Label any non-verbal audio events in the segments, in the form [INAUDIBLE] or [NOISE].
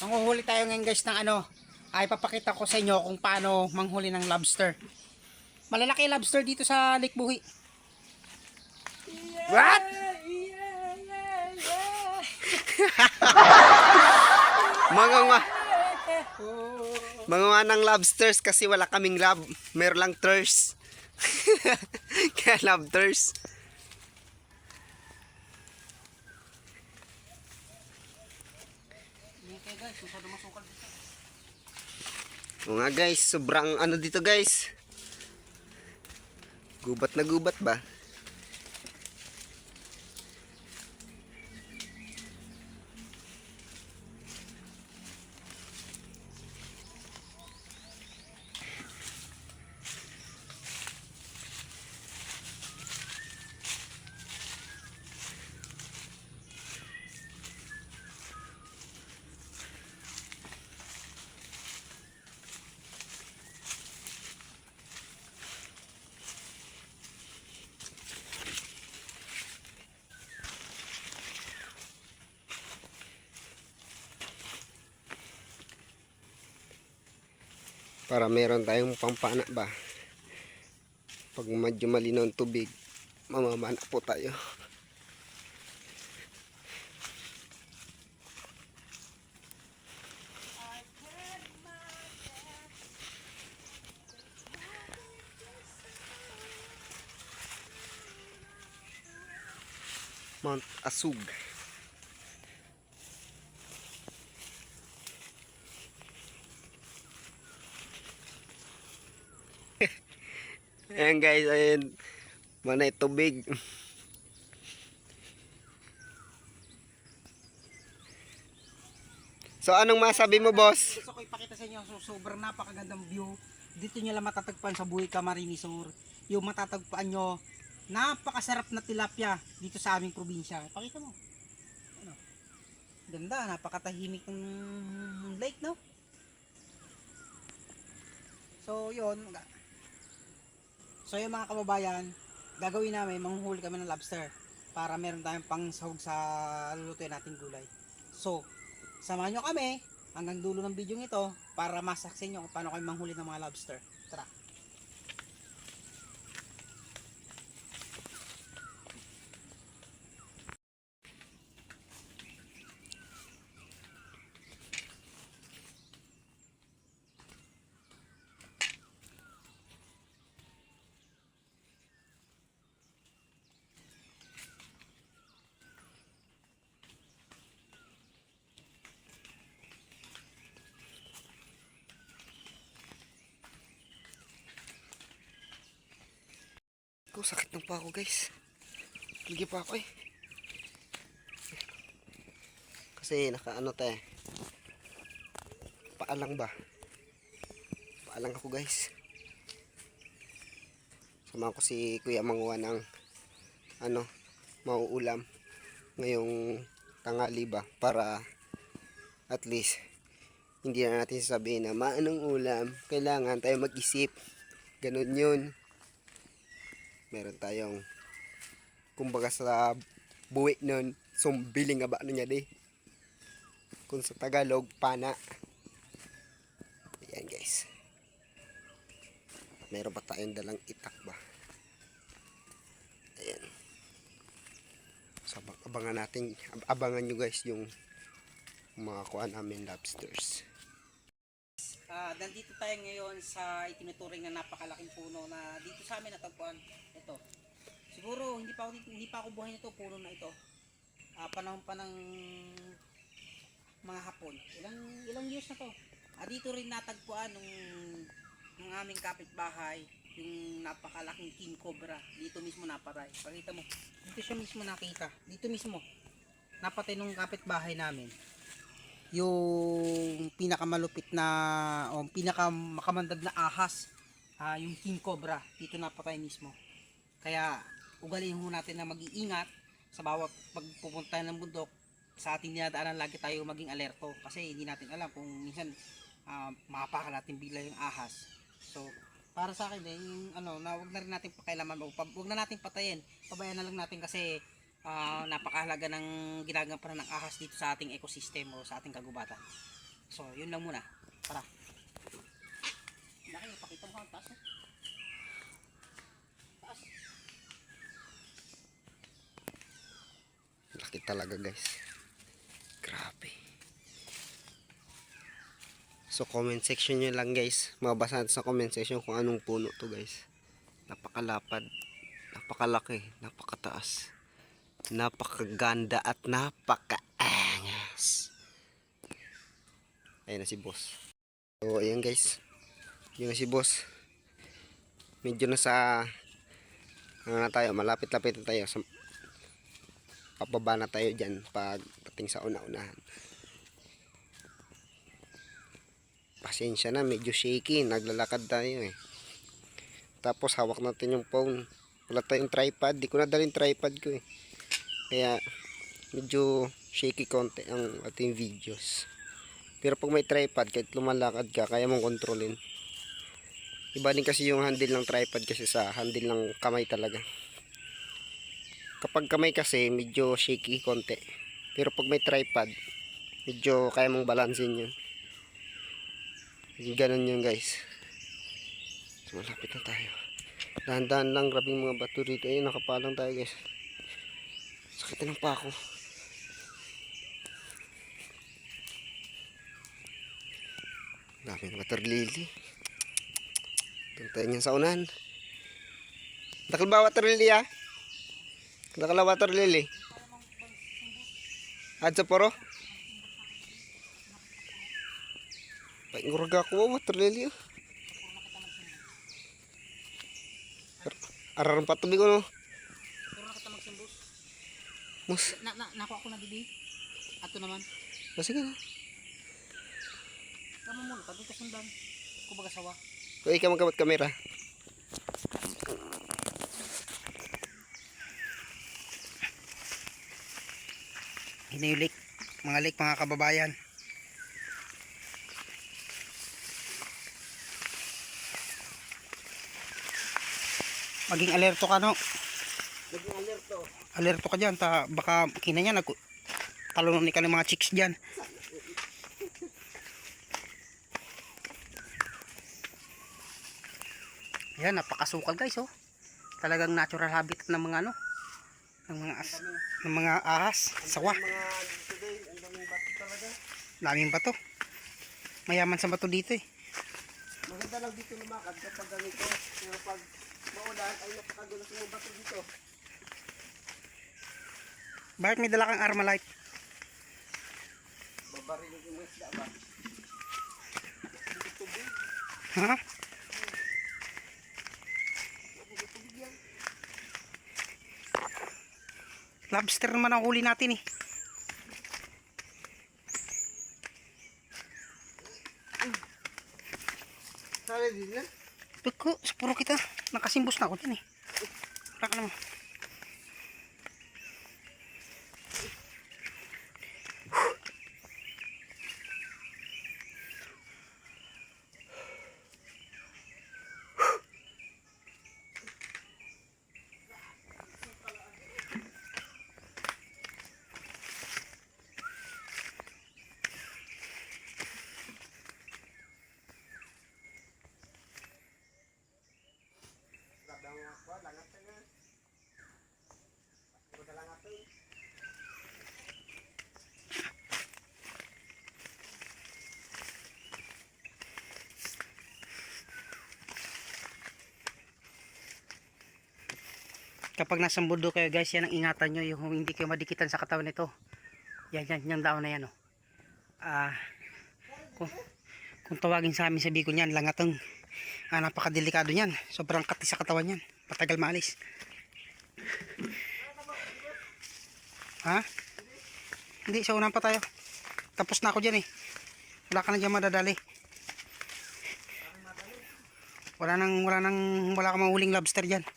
Manguhuli tayo ngayon guys ng ano, ay papakita ko sa inyo kung paano manghuli ng lobster. Malalaki lobster dito sa Lake Buhi. What? Mga nga. Mga nga ng lobsters kasi wala kaming lab. Meron lang thirst. [LAUGHS] Kaya lobsters. Guys, masyado. O nga guys, sobrang ano dito guys. Gubat na gubat ba? Para meron tayong pampana ba? Pag medyo malinaw ang tubig, mamamana po tayo. Mount Asug. Ayan guys, ayan. Manay tubig. So anong masabi mo boss? Gusto ko ipakita sa inyo, so, sobrang napakagandang view. Dito nyo lang matatagpuan sa Buhi Camarines Sur. Yung matatagpuan nyo, napakasarap na tilapia dito sa aming probinsya. Pakita mo. Ano? Ganda, napakatahimik ng lake, no? So, yun. So, yung mga kababayan, gagawin namin, manghuhuli kami ng lobster para meron tayong pang sahog sa lulutuin nating gulay. So, samahan nyo kami hanggang dulo ng video ito para masaksin nyo kung paano kayo manghuli ng mga lobster. Ko sakit ng pa guys. Lagi pa ako eh. Kasi nakaano tayo. Paalang ba? Paalang ako guys. Sama ko si Kuya Manguha ng ano, mauulam ngayong tangali ba para at least hindi na natin sasabihin na maanong ulam, kailangan tayo mag-isip. Ganun yun meron tayong kumbaga sa buwi nun sumbiling nga ba ano niya di? Kung sa Tagalog pana. Ayan guys. Meron pa tayong dalang itak ba? Ayan. So abang- abangan natin ab- abangan nyo guys yung mga kuha namin lobsters Ah, nandito tayo ngayon sa itinuturing na napakalaking puno na dito sa amin natagpuan. Ito. Siguro hindi pa ako hindi pa ako buhay nito puno na ito. Ah, panahon pa ng mga hapon. Ilang ilang years na to. Ah, dito rin natagpuan nung ng aming kapitbahay yung napakalaking king cobra. Dito mismo napatay. Pakita mo. Dito siya mismo nakita. Dito mismo. Napatay nung kapitbahay namin yung pinakamalupit na o pinakamakamandad na ahas ah, yung king cobra dito napatay mismo. Kaya ugaliin ho natin na mag-iingat sa bawat pagpupunta ng bundok. Sa ating dinadaanan lagi tayo maging alerto kasi hindi natin alam kung minsan uh, makapaka natin bigla yung ahas. So para sa akin eh, yung ano na wag na rin natin pakialaman o wag na natin patayin. Pabayaan na lang natin kasi ah, napakahalaga ng ginagampanan ng ahas dito sa ating ecosystem o sa ating kagubatan. So, yun lang muna. Tara. Laki, pakita mo ang taas. eh. Taas. Laki talaga guys. Grabe. So comment section nyo lang guys. Mabasa natin sa comment section kung anong puno to guys. Napakalapad. Napakalaki. Napakataas. Napakaganda at napakaangas. Ayan na si boss. So ayan guys. Yun na si boss. Medyo na sa ano na tayo, malapit-lapit na tayo sa pababa na tayo dyan pagdating sa una-unahan. Pasensya na, medyo shaky. Naglalakad tayo eh. Tapos hawak natin yung phone. Wala tayong tripod. Di ko na dalhin tripod ko eh. Kaya medyo shaky konti ang ating videos. Pero pag may tripod, kahit lumalakad ka, kaya mong kontrolin. Iba din kasi yung handle ng tripod kasi sa handle ng kamay talaga. Kapag kamay kasi, medyo shaky konti. Pero pag may tripod, medyo kaya mong balansin yun. Ganun yun guys. So, malapit na tayo. Dahan-dahan lang, grabing mga bato rito. Ayun, nakapalang tayo guys. Na ng pako. Daming water lily. Tuntayin niyan sa unan. Dakal ba water lily ah? Dakal water lily. Adsa poro? Baik ngurga ko water lily ah. Ar- Araran pa tubig ko no. Puro na kita magsimbos. Mus. Na, na, nakuha ko na dibi. Ato naman. Oh, sige na. Kamu muna, pag ka sundan. Kumbaga sawa. Kung ikaw magkamot kamera. Hinilik. Mga lik, mga kababayan. Maging alerto ka no. Alerto. Ka dyan. Ta, baka kina niya talon ni ka ng mga chicks dyan. Yan, napakasukal guys oh. Talagang natural habitat ng mga ano ng mga as, ng mga ahas, sawa. Mga daming bato. Mayaman sa bato dito eh. Maganda lang dito lumakad kapag ganito. Pero pag maulan ay napakagulas ng bato dito. Bakit may dala kang Armalite? Babaril yung isda ba? Ha? Lobster naman ang huli natin eh. Sali din na. Pagko, sa puro kita. Nakasimbos na ako din eh. Wala ka naman. Kapag nasa mundo kayo guys, yan ang ingatan nyo. Yung hindi kayo madikitan sa katawan nito. Yan, yan, yung daon na yan oh. Ah, kung, kung tawagin sa amin sa Bicol yan, langatang. Ah, napakadelikado niyan. Sobrang kati sa katawan yan. Patagal maalis. Ha? Hindi, sa unahan pa tayo. Tapos na ako dyan eh. Wala ka na dyan madadali. Wala nang, wala nang, wala ka mahuling lobster dyan.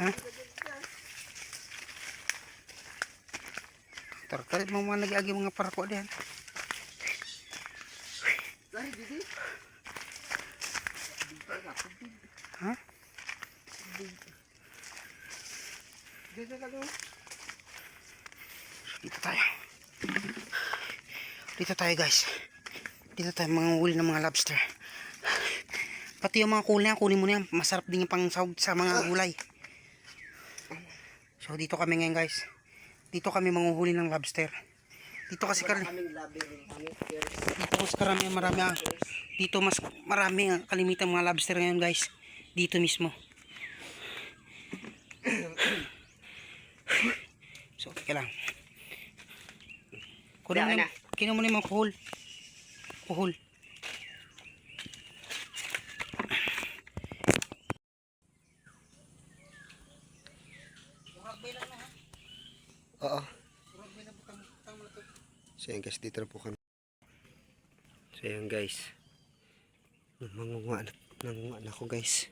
Tertarik Ha? Tartalit mo mga nag-agi mga parako diyan. Ha? Dito tayo. Dito tayo guys. Dito tayo mga uli ng mga lobster. Pati yung mga kulay, kunin mo na yan. Masarap din yung pang sa mga gulay. So dito kami ngayon guys. Dito kami manguhuli ng lobster. Dito kasi first. dito mas karami, marami, ah. dito mas marami ang kalimitan mga lobster ngayon guys. Dito mismo. So, teka lang. Kunin mo kinuha mo na yung mga kuhol. Kuhol. Oo. So yan guys, dito na po kami. So yan guys. Mangunga na, na ako guys.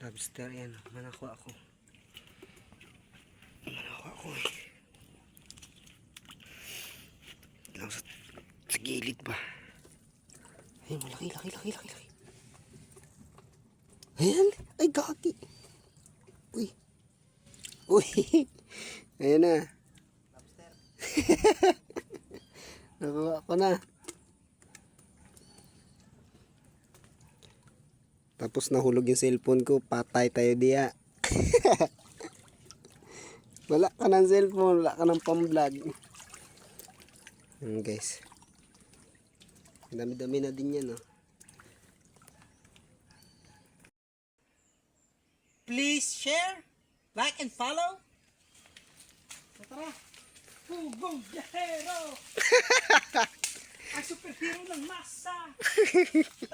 Lobster yan. Manako ako. Manako ako eh. Lang sa, sa gilid ba? Ay, malaki, laki, laki, laki, laki. Ayan. Ay, gagi. Uy. Uy. [LAUGHS] Ayan na. [LAUGHS] Nakuha ko na. Tapos nahulog yung cellphone ko. Patay tayo diya. [LAUGHS] wala ka ng cellphone. Wala ka ng pang-vlog. Yan guys. Ang Dami-dami na din yan. Oh. Please share, like, and follow. So, tara. Hugong Gahero! [LAUGHS] Ang superhero ng masa! [LAUGHS]